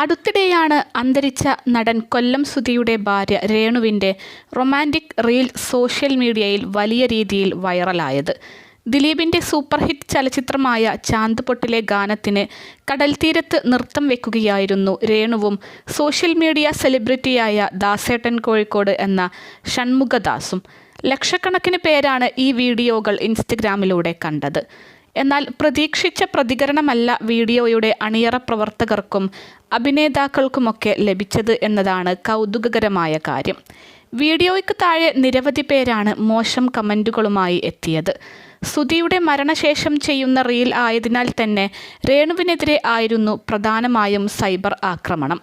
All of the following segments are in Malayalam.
അടുത്തിടെയാണ് അന്തരിച്ച നടൻ കൊല്ലം സുധിയുടെ ഭാര്യ രേണുവിന്റെ റൊമാന്റിക് റീൽ സോഷ്യൽ മീഡിയയിൽ വലിയ രീതിയിൽ വൈറലായത്. ദിലീപിന്റെ സൂപ്പർ ഹിറ്റ് ചലച്ചിത്രമായ ചാന്തുപൊട്ടിലെ ഗാനത്തിന് കടൽത്തീരത്ത് നൃത്തം വെക്കുകയായിരുന്നു രേണുവും സോഷ്യൽ മീഡിയ സെലിബ്രിറ്റിയായ ദാസേട്ടൻ കോഴിക്കോട് എന്ന ഷൺമുഖദാസും. ലക്ഷക്കണക്കിന് പേരാണ് ഈ വീഡിയോകൾ ഇൻസ്റ്റഗ്രാമിലൂടെ കണ്ടത്. എന്നാൽ പ്രതീക്ഷിച്ച പ്രതികരണമല്ല വീഡിയോയുടെ അണിയറ പ്രവർത്തകർക്കും അഭിനേതാക്കൾക്കുമൊക്കെ ലഭിച്ചത് എന്നതാണ് കൗതുകകരമായ കാര്യം. വീഡിയോയ്ക്ക് താഴെ നിരവധി പേരാണ് മോശം കമന്റുകളുമായി എത്തിയത്. സുധിയുടെ മരണശേഷം ചെയ്യുന്ന റീൽ ആയതിനാൽ തന്നെ രേണുവിനെതിരെ ആയിരുന്നു പ്രധാനമായും സൈബർ ആക്രമണം.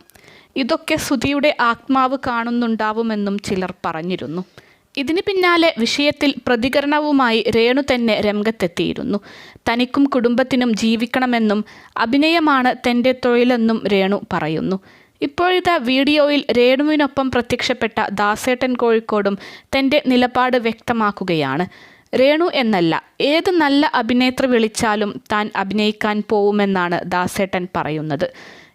ഇതൊക്കെ സുധിയുടെ ആത്മാവ് കാണുന്നുണ്ടാവുമെന്നും ചിലർ പറഞ്ഞിരുന്നു. ഇതിന് പിന്നാലെ വിഷയത്തിൽ പ്രതികരണവുമായി രേണു തന്നെ രംഗത്തെത്തിയിരുന്നു. തനിക്കും കുടുംബത്തിനും ജീവിക്കണമെന്നും അഭിനയമാണ് തന്റെ തൊഴിലെന്നും രേണു പറയുന്നു. ഇപ്പോഴത്തെ വീഡിയോയിൽ രേണുവിനൊപ്പം പ്രത്യക്ഷപ്പെട്ട ദാസേട്ടൻ കോഴിക്കോടും തന്റെ നിലപാട് വ്യക്തമാക്കുകയാണ്. രേണു എന്നല്ല ഏത് നല്ല അഭിനേത്രി വിളിച്ചാലും താൻ അഭിനയിക്കാൻ പോവുമെന്നാണ് ദാസേട്ടൻ പറയുന്നത്.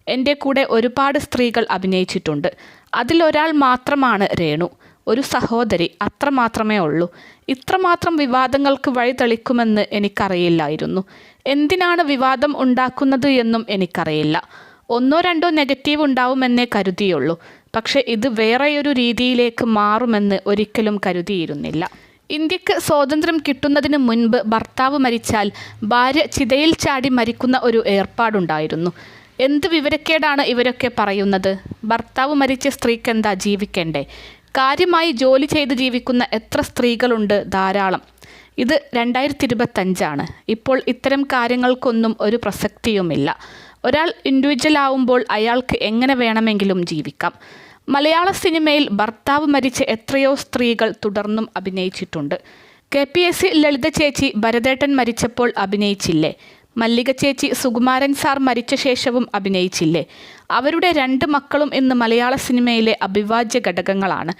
എന്റെ കൂടെ ഒരുപാട് സ്ത്രീകൾ അഭിനയിച്ചിട്ടുണ്ട്. അതിലൊരാൾ മാത്രമാണ് രേണു. ഒരു സഹോദരി അത്രമാത്രമേ ഉള്ളൂ. ഇത്രമാത്രം വിവാദങ്ങൾക്ക് വഴി തെളിക്കുമെന്ന് എനിക്കറിയില്ലായിരുന്നു. എന്തിനാണ് വിവാദം ഉണ്ടാക്കുന്നത് എന്നും എനിക്കറിയില്ല. ഒന്നോ രണ്ടോ നെഗറ്റീവ് ഉണ്ടാവുമെന്നേ കരുതിയുള്ളൂ. പക്ഷെ ഇത് വേറെയൊരു രീതിയിലേക്ക് മാറുമെന്ന് ഒരിക്കലും കരുതിയിരുന്നില്ല. ഇന്ത്യയ്ക്ക് സ്വാതന്ത്ര്യം കിട്ടുന്നതിന് മുൻപ് ഭർത്താവ് മരിച്ചാൽ ഭാര്യ ചിതയിൽ ചാടി മരിക്കുന്ന ഒരു ഏർപ്പാടുണ്ടായിരുന്നു. എന്ത് വിവരക്കേടാണ് ഇവരൊക്കെ പറയുന്നത്? ഭർത്താവ് മരിച്ച സ്ത്രീക്ക് എന്താ ജീവിക്കണ്ടേ? കാര്യമായി ജോലി ചെയ്ത് ജീവിക്കുന്ന എത്ര സ്ത്രീകളുണ്ട് ധാരാളം. ഇത് രണ്ടായിരത്തി ഇരുപത്തഞ്ചാണ് ഇപ്പോൾ ഇത്തരം കാര്യങ്ങൾക്കൊന്നും ഒരു പ്രസക്തിയുമില്ല. ഒരാൾ ഇൻഡിവിജ്വൽ ആവുമ്പോൾ അയാൾക്ക് എങ്ങനെ വേണമെങ്കിലും ജീവിക്കാം. മലയാള സിനിമയിൽ ഭർത്താവ് മരിച്ച എത്രയോ സ്ത്രീകൾ തുടർന്നും അഭിനയിച്ചിട്ടുണ്ട്. K P S C Lalitha ചേച്ചി ഭരതേട്ടൻ മരിച്ചപ്പോൾ അഭിനയിച്ചില്ലേ? മല്ലിക ചേച്ചി സുകുമാരൻ സാർ മരിച്ച ശേഷവും അഭിനയിച്ചില്ലേ? അവരുടെ രണ്ട് മക്കളും ഇന്ന് മലയാള സിനിമയിലെ അഭിവാജ്യ ഘടകങ്ങളാണ്.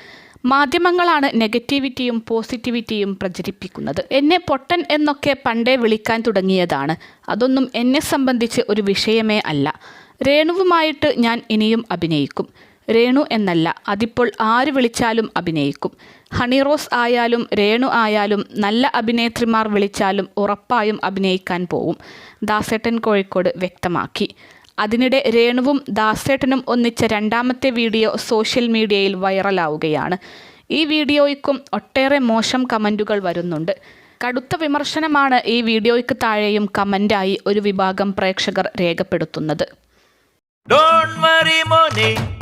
മാധ്യമങ്ങളാണ് നെഗറ്റിവിറ്റിയും പോസിറ്റിവിറ്റിയും പ്രചരിപ്പിക്കുന്നത്. എന്നെ പൊട്ടൻ എന്നൊക്കെ പണ്ടേ വിളിക്കാൻ തുടങ്ങിയതാണ്. അതൊന്നും എന്നെ സംബന്ധിച്ച് ഒരു വിഷയമേ അല്ല. രേണുവുമായിട്ട് ഞാൻ ഇനിയും അഭിനയിക്കും. രേണു എന്നല്ല. അതിപ്പോൾ ആര് വിളിച്ചാലും അഭിനയിക്കും. ഹണിറോസ് ആയാലും രേണു ആയാലും നല്ല അഭിനേത്രിമാർ വിളിച്ചാലും ഉറപ്പായും അഭിനയിക്കാൻ പോവും. ദാസേട്ടൻ കോഴിക്കോട് വ്യക്തമാക്കി. അതിനിടെ രേണുവും ദാസേട്ടനും ഒന്നിച്ച രണ്ടാമത്തെ വീഡിയോ സോഷ്യൽ മീഡിയയിൽ വൈറലാവുകയാണ്. ഈ വീഡിയോയ്ക്കും ഒട്ടേറെ മോശം കമന്റുകൾ വരുന്നുണ്ട്. കടുത്ത വിമർശനമാണ് ഈ വീഡിയോയ്ക്ക് താഴെയും കമന്റായി ഒരു വിഭാഗം പ്രേക്ഷകർ രേഖപ്പെടുത്തുന്നത്. Don't worry, money.